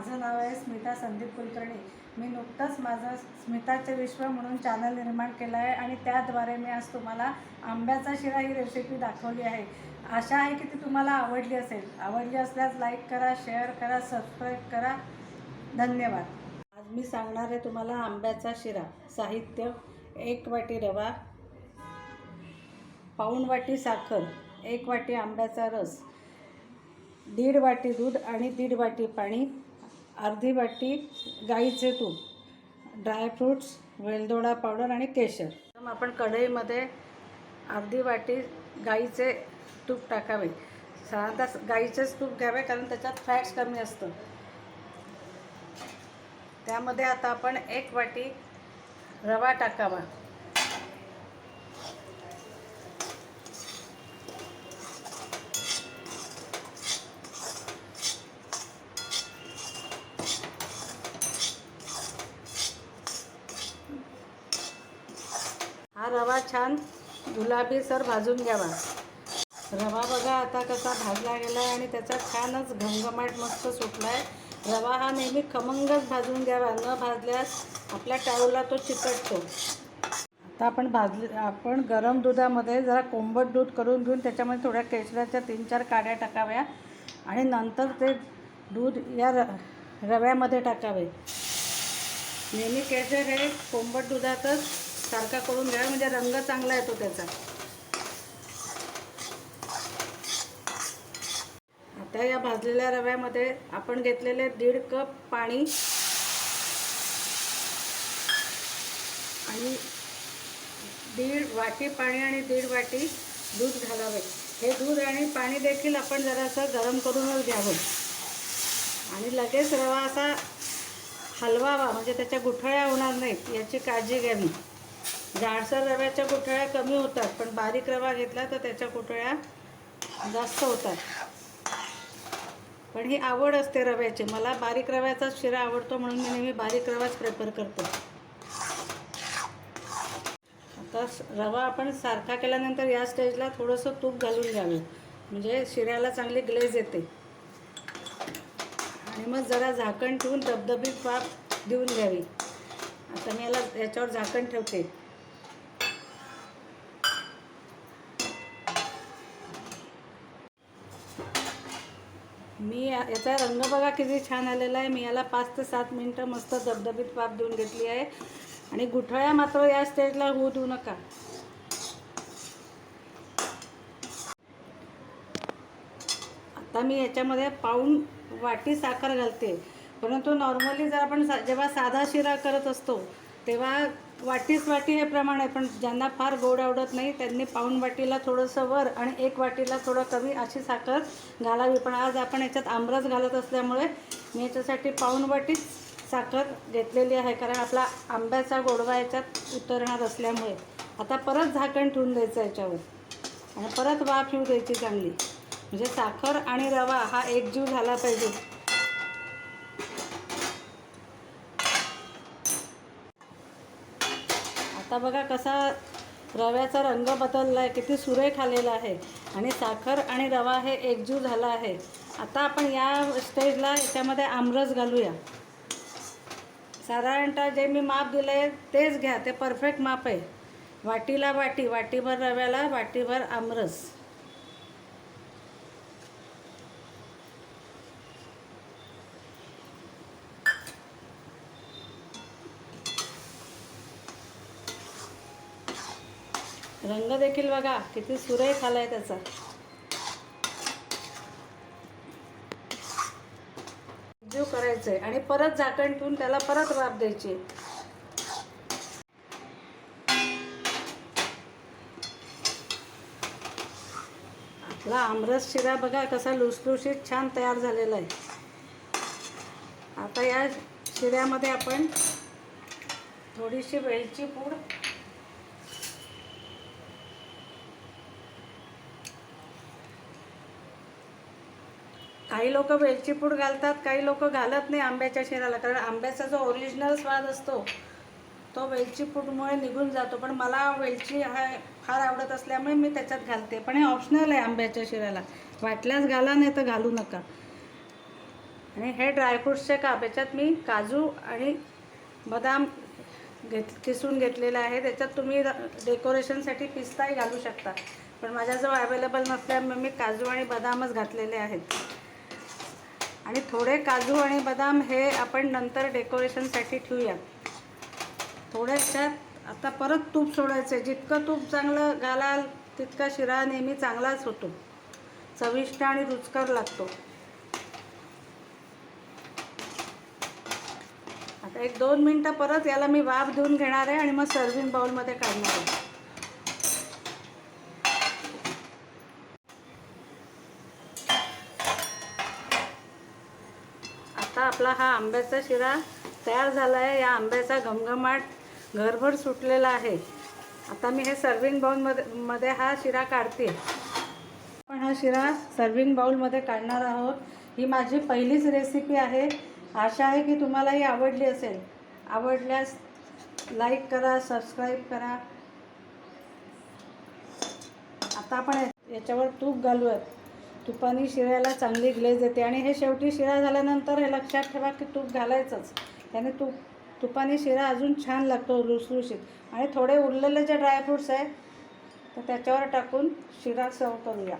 माझं नाव आहे स्मिता संदीप कुलकर्णी. मी नुकतंच माझं स्मिताचे विश्व म्हणून चॅनल निर्माण केलं आहे आणि त्याद्वारे मी आज तुम्हाला आंब्याचा शिरा ही रेसिपी दाखवली आहे. आशा आहे की ती तुम्हाला आवडली असेल. आवडली असल्यास लाईक करा शेअर करा सबस्क्राईब करा. धन्यवाद. आज मी सांगणार आहे तुम्हाला आंब्याचा शिरा. साहित्य एक वाटी रवा पाऊण वाटी साखर एक वाटी आंब्याचा रस दीड वाटी दूध आणि दीड वाटी पाणी अर्धी वाटी गाईचे तूप ड्रायफ्रूट्स वेलदोडा पावडर आणि केशर. मग आपण कढईमध्ये अर्धी वाटी गाईचे तूप टाकावे. साधारणतः गाईचेच तूप घ्यावे कारण त्याच्यात फॅट्स कमी असतं. त्यामध्ये आता आपण एक वाटी रवा टाकावा. रवा छान गुलाबीसर भाजून घ्यावा. रवा बघा आता कसा भाजला गेला आहे आणि त्याचा छानच घमघमाट मस्त सुटला आहे रवा हा नेहमी खमंगच भाजून घ्यावा न भाजल्यास आपल्या टाळूला तो चिकटतो. आता आपण भाजले आपण गरम दुधामध्ये जरा कोंबट दूध करून घेऊन त्याच्यामध्ये थोड्या केशराच्या तीन चार काड्या टाकाव्या आणि नंतर ते दूध या र रव्यामध्ये टाकावे. नेहमी केशर हे कोंबट दुधातच सारखा करून घ्या म्हणजे रंग चांगला येतो त्याचा. आता या भाजलेल्या रव्यामध्ये आपण घेतलेले दीड कप पाणी आणि दीड वाटी पाणी आणि दीड वाटी दूध घालावे. हे दूध आणि पाणी देखील आपण जरासं गरम करूनच घ्यावं. आणि लगेच रवा असा हलवावा म्हणजे त्याच्या गुठळ्या होणार नाहीत याची काळजी घ्यावी जाडसर रव्याच्या कुठळ्या कमी होतात पण बारीक रवा घेतला तर त्याच्या कुठळ्या जास्त होतात. पण ही आवड असते रव्याची. मला बारीक रव्याचाच शिरा आवडतो म्हणून मी नेहमी बारीक रवाच प्रेफर करतो. आता रवा आपण सारखा केल्यानंतर या स्टेजला थोडंसं तूप घालून घ्यावे. म्हणजे शिऱ्याला चांगली ग्लेज येते. आणि मग जरा झाकण ठेवून धबधबीत वाफ देऊन घ्यावी. आता मी याला याच्यावर झाकण ठेवते. मी याचा रंग बघा किती छान आलेला आहे. मी याला पाच ते सात मिनटं मस्त धबधबीत वाफ देऊन घेतली आहे. आणि गुठळ्या मात्र या स्टेजला होऊ देऊ नका. आता मी याच्यामध्ये पाऊण वाटी साखर घालते. परंतु नॉर्मली जर आपण सा जेव्हा साधा शिरा करत असतो तेव्हा वाटीस वाटी हे प्रमाण आहे पण ज्यांना फार गोड आवडत नाही त्यांनी पाऊण वाटीला थोडंसं वर आणि एक वाटीला थोडं कमी अशी साखर घालावी. पण आज आपण याच्यात आमरस घालत असल्यामुळे मी याच्यासाठी पाऊण वाटीच साखर घेतलेली आहे कारण आपला आंब्याचा गोडवा याच्यात उतरणार असल्यामुळे. आता परत झाकण ठेवून द्यायचं याच्यावर. आणि परत वाफ येऊ द्यायची चांगली. म्हणजे साखर आणि रवा हा एकजीव झाला पाहिजे. आता बघा कसा रव्याचा रंग बदलला आहे किती सुरेख आलेला आहे. आणि साखर आणि रवा हे एकजीव झाला आहे. आता आपण या स्टेजला याच्यामध्ये आमरस घालूया. साधारणतः जे मी माप दिलं आहे तेच घ्या ते परफेक्ट माप आहे. वाटीला वाटी वाटीभर रव्याला वाटीभर आमरस. रंग देखील बघा किती सुरेख खालाय त्याचा. जीव करायचंय. आणि परत झाकण ठेवून त्याला परत वाफ द्यायची. आपला आमरस शिरा बघा कसा लुसलुशीत छान तयार झालेला आहे. आता या शिऱ्यामध्ये आपण थोडीशी वेलची पूड काही लोक वेलची पूड घालतात काही लोक घालत नाही आंब्याच्या शिराला कारण आंब्याचा जो ओरिजिनल स्वाद असतो तो वेलची पूडमुळे निघून जातो. पण मला वेलची हा फार आवडत असल्यामुळे मी त्याच्यात घालते. पण हे ऑप्शनल आहे आंब्याच्या शिराला वाटल्यास घाला नाही तर घालू नका. आणि हे ड्रायफ्रूट्सचे काप याच्यात मी काजू आणि बदाम घेत किसून घेतलेलं आहे. त्याच्यात तुम्ही डेकोरेशनसाठी पिस्ताही घालू शकता. पण माझ्याजवळ अवेलेबल नसल्यामुळे मी काजू आणि बदामच घातलेले आहेत. आणि थोडे काजू आणि बदाम हे आपण नंतर डेकोरेशनसाठी ठेवूयात. थोड्याशात आता परत तूप सोडायचं आहे जितकं तूप चांगलं घालाल तितका शिरा नेहमी चांगलाच होतो. चविष्ट आणि रुचकर लागतो. आता एक दोन मिनटं परत याला मी वाफ देऊन घेणार आहे आणि मग सर्विंग बाउलमध्ये काढणार आहे. आता आपला हा आंब्याचा शिरा तयार झाला आहे या आंब्याचा घमघमाट घरभर सुटलेला आहे. आता मी हे सर्विंग बाऊलमध्ये मध्ये हा शिरा काढते. आपण हा शिरा सर्विंग बाऊलमध्ये काढणार आहोत. ही माझी पहिलीच रेसिपी आहे. आशा आहे की तुम्हाला ही आवडली असेल. आवडल्यास लाईक करा सबस्क्राईब करा. आता आपण याच्यावर तूप घालूयात. तुपाने शिऱ्याला चांगली ग्लेज येते आणि हे शेवटी शिरा झाल्यानंतर हे लक्षात ठेवा की तूप घालायचंच. त्याने तूप तुपाने शिरा अजून छान लागतो लुसलुशीत. आणि थोडे उरलेले जे ड्रायफ्रूट्स आहे तर त्याच्यावर टाकून शिरा सर्व करूया.